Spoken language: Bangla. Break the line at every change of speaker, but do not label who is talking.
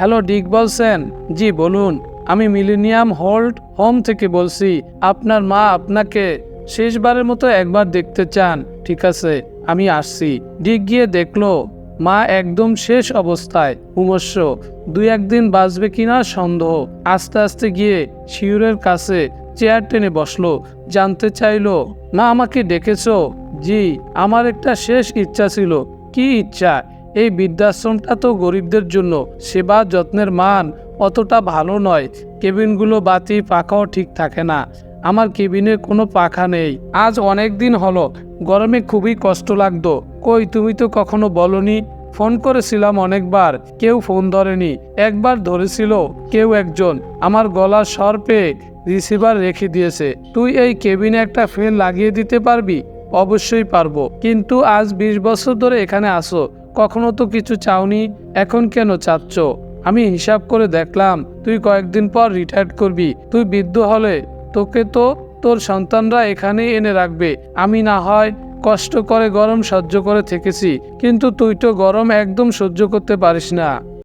হ্যালো ডিক বলছেন? জি, বলুন। আমি মিলেনিয়াম হোল্ড হোম থেকে বলছি। আপনার মা আপনাকে শেষবারের মতো একবার দেখতে চান। ঠিক আছে, আমি আসছি। ডিক গিয়ে দেখল, মা একদম শেষ অবস্থায়। উমস্য, দুই একদিন বাঁচবে কিনা সন্দেহ। আস্তে আস্তে গিয়ে শিউরের কাছে চেয়ার টেনে বসল। জানতে চাইলো, মা আমাকে ডেকেছো? জি, আমার একটা শেষ ইচ্ছা ছিল। কি ইচ্ছা? এই বৃদ্ধাশ্রমটা তো গরিবদের জন্য। সেবা যত্নের মান অতটা ভালো নয়। কেবিনগুলো বাতি, পাখাও ঠিক থাকে না। আমার কেবিনে কোনো পাখা নেই। আজ অনেক দিন হলো। গরমে খুবই কষ্ট লাগতো। কই, তুমি তো কখনো বলনি? ফোন করেছিলাম অনেকবার। কেউ ফোন ধরেনি। একবার ধরেছিল কেউ একজন। আমার গলার স্বর পেয়ে রিসিভার রেখে দিয়েছে। তুই এই কেবিনে একটা ফ্যান লাগিয়ে দিতে পারবি? অবশ্যই পারব। কিন্তু আজ বিশ বছর ধরে এখানে আসো। কখনো তো কিছু চাওনি, এখন কেন চাচ্ছ? আমি হিসাব করে দেখলাম, তুই কয়েকদিন পর রিটায়ার্ড করবি, তুই বৃদ্ধ হলে তোকে তো তোর সন্তানরা এখানে এনে রাখবে। আমি না হয় কষ্ট করে গরম সহ্য করে থেকেছি, কিন্তু তুই তো গরম একদম সহ্য করতে পারিস না।